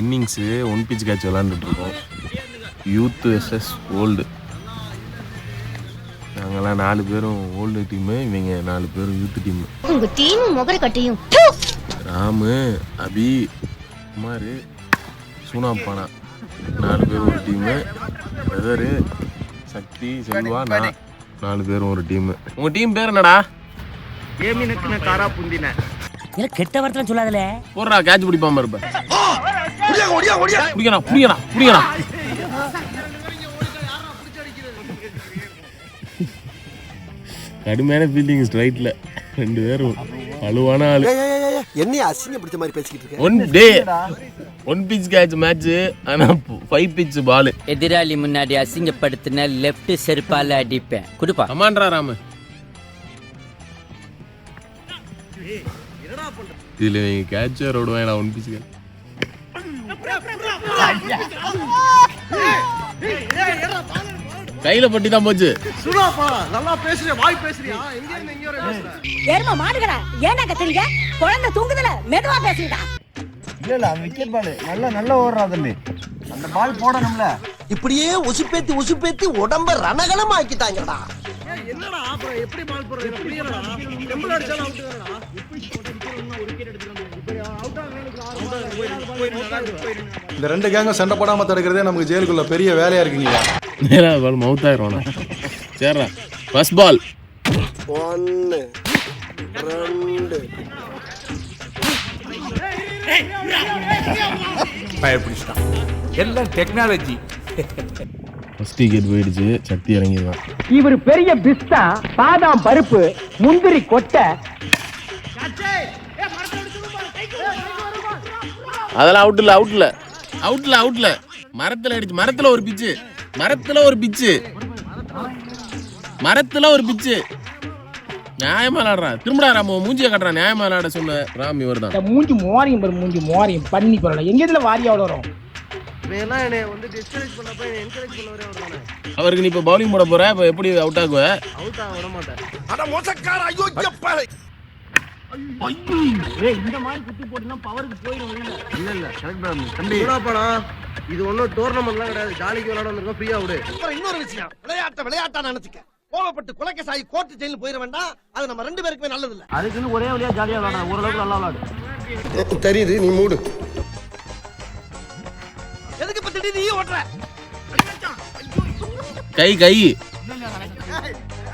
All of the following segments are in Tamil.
இன்னிங்ஸு ஒன் பிச் கேட்ச் விளாண்டுட்டு இருக்கோம் யூத் வெர்சஸ் ஓல்டு நாங்கெல்லாம் நாலு பேரும் ஓல்டு டீமு இவங்க நாலு பேரும் யூத் டீமு உங்க டீம் முகர கட்டையும். ராமு அபி குமார் சூனாப்பானா நாலு பேர் ஒரு டீமு பிரதரு சக்தி செல்வா நான் நாலு பேரும் ஒரு டீமு உங்கள் டீம் பேர் என்னடா? ஏமினுக்கு காரா புந்தின. கெட்ட வார்த்தை சொல்லாதல. போடுறா கேட்ச் பிடிப்பாம இருப்ப. பிடிக்கணும் பிடிக்கணும் பிடிக்கணும் கடுமையான ஃபீல்டிங் ஸ்ட்ரைட்ல ரெண்டு பேரும் வலுவான ஆளு. என்னைய அசிங்க பிடிச்ச மாதிரி பேசிக்கிட்டு இருக்க? One day one pitch catch match ஆனா ஃபைவ் பிச் பால் எதிராளி முன்னாடி அசிங்கப்படுத்தின லெஃப்ட் செருப்பால அடிப்பேன். குடுப்பா. கமாண்டரா ராமு. இதுல நீங்க கேட்சர் ஓடுவேன் ஒன் பிச் கையில பட்டி தான் போச்சு. சுடாப்பா நல்லா பேசுறியா? வாய் பேசுறியா? எங்க இருந்து எங்க வரை பேசுற? ஏறுமா மாடுகடா ஏன்டா கத்துறீங்க குழந்தை தூங்குதுல மெதுவா பேசுங்கடா இல்ல இல்ல விக்கெட் பால். நல்லா நல்லா ஓடுறா தம்பி. அந்த பால் போடணும்ல. இப்படியே உசுப்பேத்தி உசுப்பேத்தி உடம்ப ரணகலம் ஆக்கிட்டாங்கடா என்னடா அப்புறம் எப்படி பால் போடுற எப்படி டெம்பிள் அடிச்சாலும் அவுட் தானடா. இந்த ரெண்டு கேங்கும் சண்டை போடாம தடுக்கிறதே நமக்கு ஜெயிலுக்குள்ள பெரிய வேலையா இருக்குங்க நேரா பால் மவுத் ஆயிரும் சரிடா ஃபர்ஸ்ட் பால் ஒன்னு ரெண்டு. எல்லாம் டெக்னாலஜி ஃபர்ஸ்ட் விக்கெட் போயிடுச்சு. சக்தி இறங்கிடுவான் இவர் பெரிய பிஸ்தா பாதாம் பருப்பு முந்திரி கொட்டை. அதெல்லாம் அவுட் இல்ல அவுட் இல்ல அவுட் இல்ல அவுட் இல்ல மரத்துல அடிச்சு மரத்துல ஒரு பிச்சு. மரத்துல ஒரு பிச்சு. மரத்துல ஒரு பிச்சு. நியாயமா விளாடுறான். திரும்படா ராமு மூஞ்சிய கட்டுறான். நியாயமா விளாட சொன்ன ராம் இவர் தான். மூஞ்சி மோரியம் பாரு மூஞ்சி மோரியம். பண்ணி போறல எங்க இதுல வாரியா வரும்? இவன் என்னை வந்து டிஸ்கரேஜ் பண்ணப்ப என்னை என்கரேஜ் பண்ண வரே அவர் தானே? அவருக்கு நீ இப்ப பவுலிங் போட போற இப்ப எப்படி அவுட் ஆகுவ? அவுட் ஆக விட மாட்டேன். அட மோசக்கார ஐயோ பாரு இல்ல இல்ல கரெக்ட் தம்பி. இது ஒன்றும் டோர்னமெண்ட்லாம் கிடையாது. ஜாலிக்கு விளையாட வந்திருக்கோம் ஃப்ரீயா விடு. அப்புறம் இன்னொரு விஷயம். விளையாட்ட விளையாட்டா நினைச்சுக்க. கோவப்பட்டு குலக்க சாயி கோர்ட்டு போயிட வேண்டாம். அது நம்ம ரெண்டு பேருக்குமே நல்லது இல்ல அதுக்குன்னு ஒரே வழியா ஜாலியா விளையாட ஓரளவுக்கு நல்லா விளையாடு. தெரியுது நீ மூடு. எதுக்கு திடீர்னு நீ ஓட்டுற? கை கை.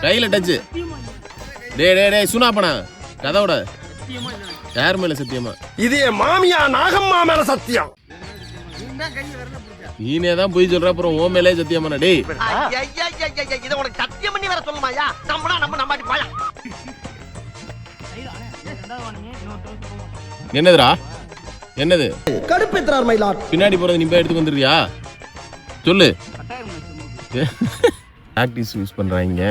கையில டச்சு டே டே டே சுனாப்பனா கதவோட. யார் மேல சத்தியமா? இது என் மாமியா நாகம்மா மேல சத்தியம். நீனே தான் போய் சொல்ற அப்புறம் ஓ மேலே சத்தியமாண்ணா டேய். இதை உனக்கு சத்தியம் பண்ணி வேற சொல்லுமாயா நம்மனா நம்ம நம்பாட்டி போயா? என்னதுடா? என்னது? கடுப்பேத்துறார் மயிலாட் பின்னாடி போறது நீ போய் எடுத்து வந்துடுறியா? சொல்லு. ப்ராக்டிஸ் யூஸ் பண்றாங்க.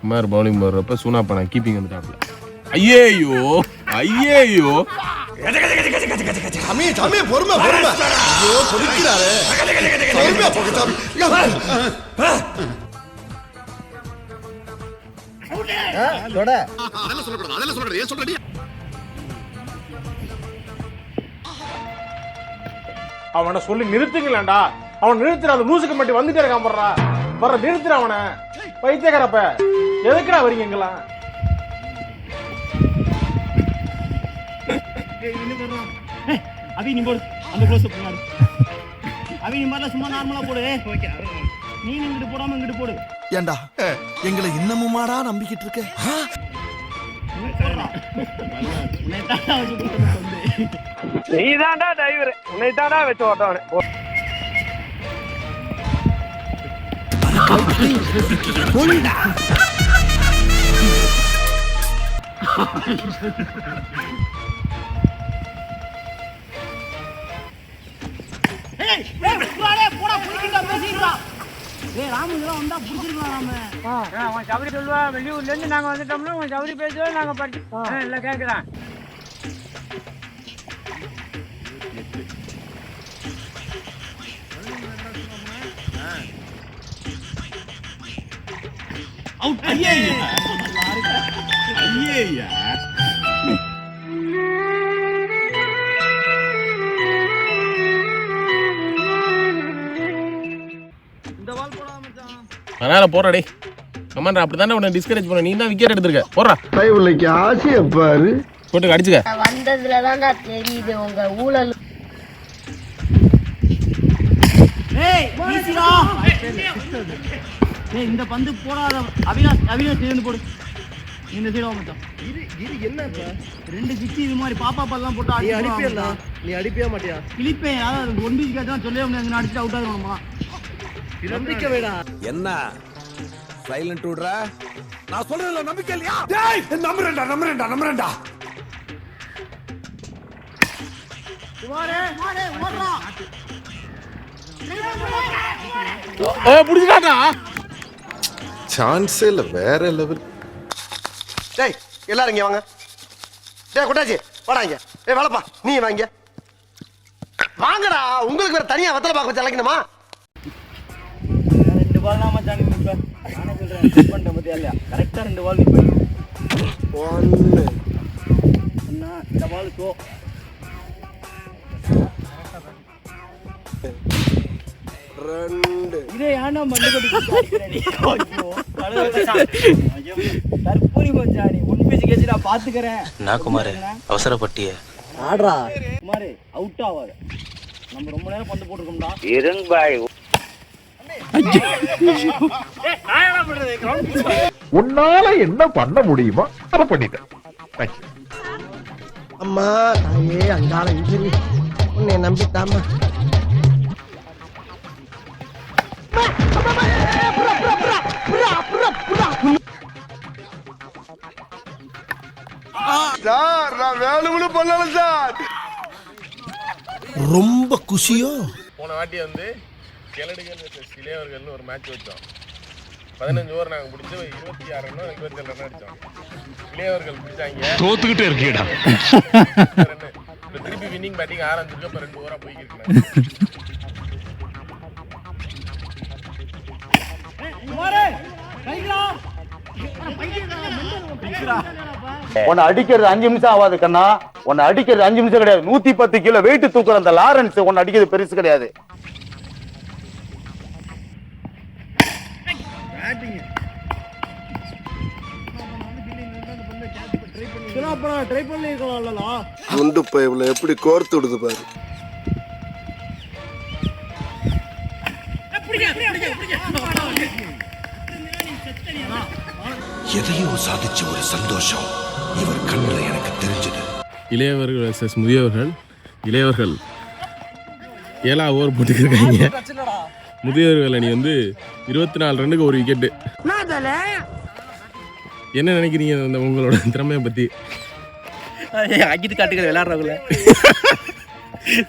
குமார் பவுலிங் போடுறப்ப சூனா பண்ண கீப்பிங் வந்துட்டாப்ல ஐயேயோ ஐயேயோ. சாமி சாமி பொறுமை பொறுமை. ஐயோ பொறுக்கிறாரு பொறுமையா போக சாமி. தொட அவனை சொல்லி நிறுத்துங்களேன்டா. அவன் நிறுத்துற அந்த லூசுக்கு மட்டும் வந்துட்டே இருக்கான் போடுறா. வர நிறுத்துற அவனை. பைத்தியக்காரப்ப. எதுக்குடா வரீங்க அவி நீ போடு. அந்த க்ளோஸ் அப் பண்ணாரு அவி நீ மாதிரிலாம் சும்மா நார்மலா போடு. ஓகே நீ இங்கிட்டு போடாம இங்கிட்டு போடு. ஏண்டா? எங்களை இன்னமுமாடா நம்பிக்கிட்டு இருக்க? நீ தான்டா டிரைவர் உன்னை தான்டா வச்சு ஓட்டவனே. போடா. சபரி சொல்லுவா வெளியூர்ல இருந்து நாங்க வந்துட்டோம்னா அவன் சபரி பேசுவா நாங்க படிச்சு இல்ல கேக்குறான். அவுட் ஐயா ஐயா. அதனால போறா டேய். கமாண்டா அப்படி தானே உன்னை டிஸ்கரேஜ் பண்ண. நீ தான் விக்கெட் எடுத்திருக்க. போறா கைவிளைக்கு ஆசையை பாரு. போட்டு அடிச்சுக்க வந்ததுல தான்டா தெரியுது உங்க ஊழல். ஏய் வீசிடா. ஏய் இந்த பந்து போடாத. அவினாஷ் அவினாஷ் இருந்து போடு. இந்த சைடு மச்சான். இது இது? ரெண்டு சிக்ஸ் இது மாதிரி பாப்பா பல்லாம் போட்டு நீ அடிப்பியல்ல நீ அடிப்பியா மாட்டியா? கிளிப்பேன் அதாவது ஒன் கேட்டா சொல்லவே முடியாது. நான் அடிச்சு அவுட் ஆகணுமா நம்பிக்கை வேடா. என்ன? சைலண்ட் விடுற? நான் சொல்றதுல நம்பிக்கை இல்லையா? நம்புறேன்டா நம்புறேன்டா நம்புறேன்டா. ஏ புடிச்சிட்டாடா சான்ஸே இல்லை வேற லெவல் டேய் எல்லாரும் இங்க வாங்க. டேய் கொட்டாச்சி வாடா இங்க. ஏய் வேலைப்பா நீ வாங்க. வாங்கடா உங்களுக்கு வேற தனியா வெத்தலை பாக்க வச்சு அழைக்கணுமா? ரெண்டு பால் தான் மச்சான் நிப்ப நானே சொல்றேன் செட் பண்ணிட்டேன் பத்தியா இல்லையா? கரெக்டா ரெண்டு பால் நிப்பேன் ஒன்னு என்ன இந்த பால் சோ ரெண்டு. இதே ஏன்டா மண்ணு கட்டி தற்பூரி மச்சான். நீ ஒன் பீஸ் கேச்சு நான் பாத்துக்கிறேன் நான் குமார்? அவசரப்பட்டிய. ஆடுறா. குமாரு அவுட் ஆகாத நம்ம ரொம்ப நேரம் பந்து போட்டுருக்கோம்டா. உன்னால என்ன பண்ண முடியுமோ அதை பண்ணிட்டேன். அம்மா தாயே அங்காள இந்திரி. உன்னை நம்பித்தாம்மா. சார் நான் வேணும்னு பண்ணல சார். ரொம்ப குஷியோ? போன வாட்டி வந்து கிழடுகள் vs இளையவர்கள்னு ஒரு மேட்ச் வச்சோம். பதினஞ்சு ஓவர் நாங்கள் பிடிச்சி இருபத்தி ஆறு ரன் இருபத்தி ரன் அடித்தோம் இளையவர்கள் பிடிச்சாங்க. தோத்துக்கிட்டே இருக்கீடா திருப்பி வின்னிங் பேட்டிங் ஆரம்பிச்சிருக்கு இப்போ ரெண்டு ஓவராக போய்க்கிருக்கு குமாரு கைகளா உன்னை அடிக்கிறது அஞ்சு நிமிஷம் ஆகாது கண்ணா. உன்னை அடிக்கிறது அஞ்சு நிமிஷம் கிடையாது. நூத்தி பத்து கிலோ வெயிட் தூக்குற அந்த லாரன்ஸ் உன்னை அடிக்கிறது பெருசு கிடையாது. ட்ரை பண்ணிருக்கலாம்ல குண்டு பைப்ல எப்படி கோர்த்து விடுது பாரு. எதையோ சாதிச்ச ஒரு சந்தோஷம் இவர் கண்ணுல எனக்கு தெரிஞ்சது. இளையவர்கள் vs முதியவர்கள். இளையவர்கள் ஏழா ஓவர் போட்டுக்கிருக்காங்க. முதியவர்கள் அணி வந்து இருபத்தி நாலு ரன்னுக்கு ஒரு விக்கெட்டு என்ன நினைக்கிறீங்க அந்த உங்களோட திறமையை பற்றி அங்கிட்டு காட்டுக்கிற விளையாடுறவங்கள.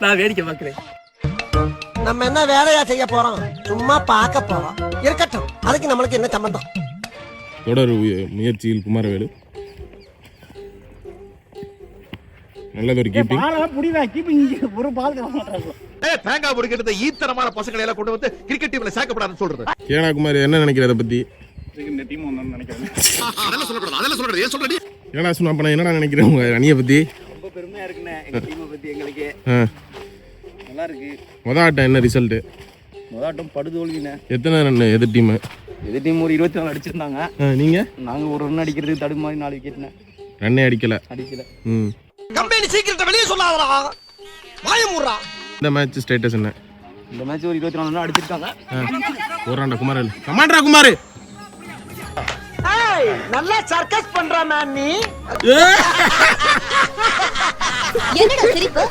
நான் வேடிக்கை பார்க்குறேன். நம்ம என்ன வேலையா செய்ய போறோம்? சும்மா பார்க்க போறோம். இருக்கட்டும். அதுக்கு நம்மளுக்கு என்ன சம்பந்தம்? தொடர் முயற்சியில் குமாரவேலு. நல்லதொரு கீப்பிங் பாலா புடிவா கீப்பிங் ஒரு பால் தர மாட்டாங்க. தேங்காய் பிடிக்கிறது ஈத்தனமான பசங்களை எல்லாம் கொண்டு வந்து கிரிக்கெட் டீம்ல சேர்க்கப்படாதுன்னு சொல்றது. கேனா குமார் என்ன அதெல்லாம் சொல்லக்கூடாது அதெல்லாம் சொல்றது ஏன் சொல்றடி? ஏடா சொன்னா அப்ப நான் என்னடா நினைக்கிறேன் உங்க அணியை பற்றி ரொம்ப பெருமையா இருக்குண்ணே எங்க டீமை பத்தி எங்களுக்கு. நல்லா இருக்கு. ஆட்டம் என்ன ரிசல்ட்டு முதலாட்டம் படுதோல்விண்ணே எத்தனை ரன் எதிர் டீமு எதிர் டீம் ஒரு இருபத்தி நாலு அடிச்சிருந்தாங்க. நீங்கள் நாங்க? ஒரு ரன் அடிக்கிறது தடுமாறி நாலு விக்கெட்னே ரன்னே அடிக்கலை. அடிக்கல. ம். கம்பெனி சீக்கிரத்தை வெளியே சொல்லாதடா. வாயமுறா இந்த மேட்ச் ஸ்டேட்டஸ் என்ன? இந்த மேட்ச் ஒரு இருபத்தி நாலு ரன் அடிச்சிருக்காங்க. போறான்டா குமார் கமாண்டா குமார். நல்லா சர்க்கஸ் பண்ற மேன் நீ என்னடா சிரிப்பு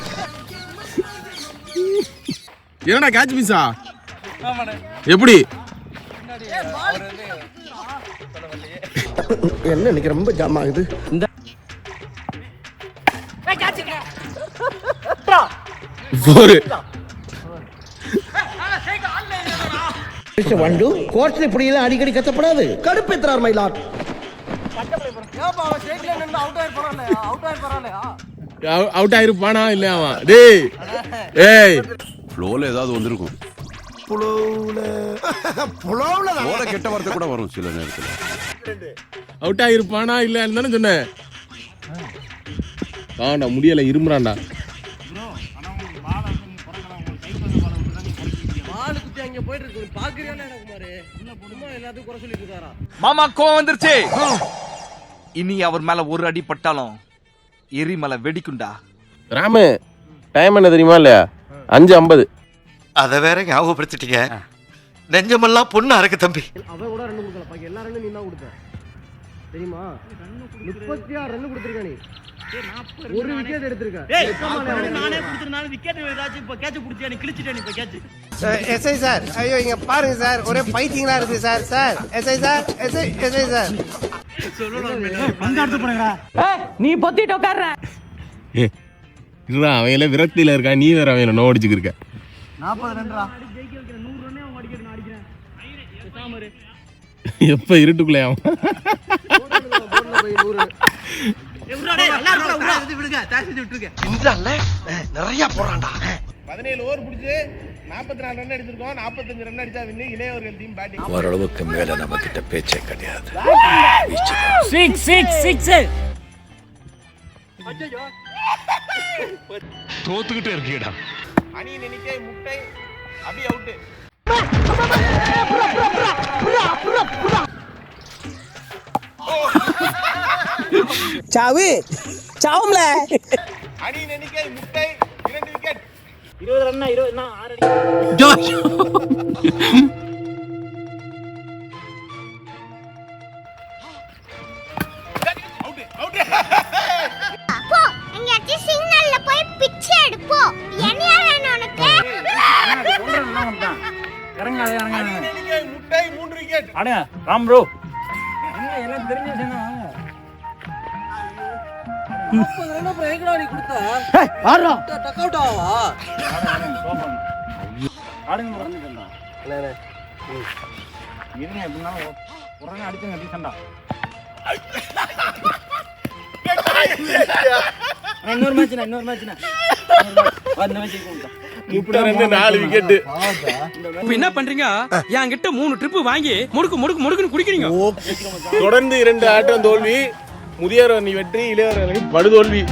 என்னடா கேட்ச் மிஸ்ஸா எப்படி என்ன இன்னைக்கு ரொம்ப ஜாம் ஆகுது ஃபோரு வண்டு கோர்ட்ல இப்படி எல்லாம் அடிக்கடி கத்தப்படாது கடுப்பேத்துறார் மயிலாட் அவுட் ஆயிருப்பானா இல்லையா அவன் டேய் ஏய் ஃப்ளோல ஏதாவது வந்திருக்கும் புலவுல கெட்ட வார்த்தை கூட வரும் சில நேரத்துல அவுட் ஆயிருப்பானா இல்லையான்னு தானே சொன்னேன். ஆண்டா முடியல இருக்காரா? மாமா கோவம் வந்துருச்சு. இனி அவர் மேல ஒரு அடி பட்டாலும் எரிமலை வெடிக்குண்டா ராமு டைம் என்ன தெரியுமா இல்லையா? அஞ்சு ஐம்பது. அதை வேற ஞாபகப்படுத்திட்டீங்க. நெஞ்சமெல்லாம் பொண்ணா இருக்கு தம்பி. அவன் கூட ரெண்டு கொடுக்கல பாக்கி எல்லா ரெண்டும் நீ தான் கொடுத்த தெரியுமா? முப்பத்தி ஆறு ரன் கொடுத்துருக்க நீ ஒரு விக்கெட் எடுத்திருக்க நானே கொடுத்துருந்தாலும் விக்கெட் ஏதாச்சும் இப்போ கேட்ச் பிடிச்சியா? நீ கிழிச்சிட்டே நீ இப்போ கேட்ச் எஸ்ஐ சார். ஐயோ இங்க பாருங்க சார். ஒரே பைத்தியங்களா இருக்கு sir sir. SI sir SI SI sir. நீ பொத்திட்டு உட்கார்ற இதுதான் எல்லாம் விரக்தியில இருக்கான் நீ வேற அவன் நோ அடிச்சுக்கிருக்க நாற்பது ரன்ரா எப்ப இருட்டுக்குள்ளே இந்தால நிறைய போறான்டா. பதினேழு ஓவர் பிடிச்சு நாற்பத்தி நாலு ரன் அடிச்சிருக்கோம். நாற்பத்தஞ்சு ரன் அடிச்சா வின்னு இளையவர்கள் டீம் பேட்டிங் ஓரளவுக்கு மேல நம்ம கிட்ட பேச்சே கிடையாது. சிக்ஸ் சிக்ஸ் சிக்ஸ் தோத்துக்கிட்டே இருக்கீடா அணியின் எண்ணிக்கை முட்டை அபி அவுட்டு சாவு. சாவும்ல. அணியின் எண்ணிக்கை முட்டை இரண்டு விக்கெட் இருபது ரன்னா இருபது நான் ஆறு அடி. எங்கேயாச்சும் சிக்னல்ல போய் பிச்சை எடுப்போம் இறங்காத இறங்காத. முட்டை மூன்று விக்கெட் அடே ராம் ப்ரோ என்ன எல்லாம் தெரிஞ்ச சேனா ஆடுங்க மறந்துட்டா இருங்க எப்படின்னா உடனே அடிச்சுங்க டீசண்டா இன்னொரு மேட்ச்னா இன்னொரு மேட்ச்னா என்ன பண்றீங்க? என்கிட்ட மூணு ட்ரிப் வாங்கி முடுக்கு முடுக்கு முடுக்குன்னு குடிக்கிறீங்க. தொடர்ந்து இரண்டு ஆட்டம் தோல்வி. முதியவர் அணி வெற்றி இளையவர் அணி படுதோல்வி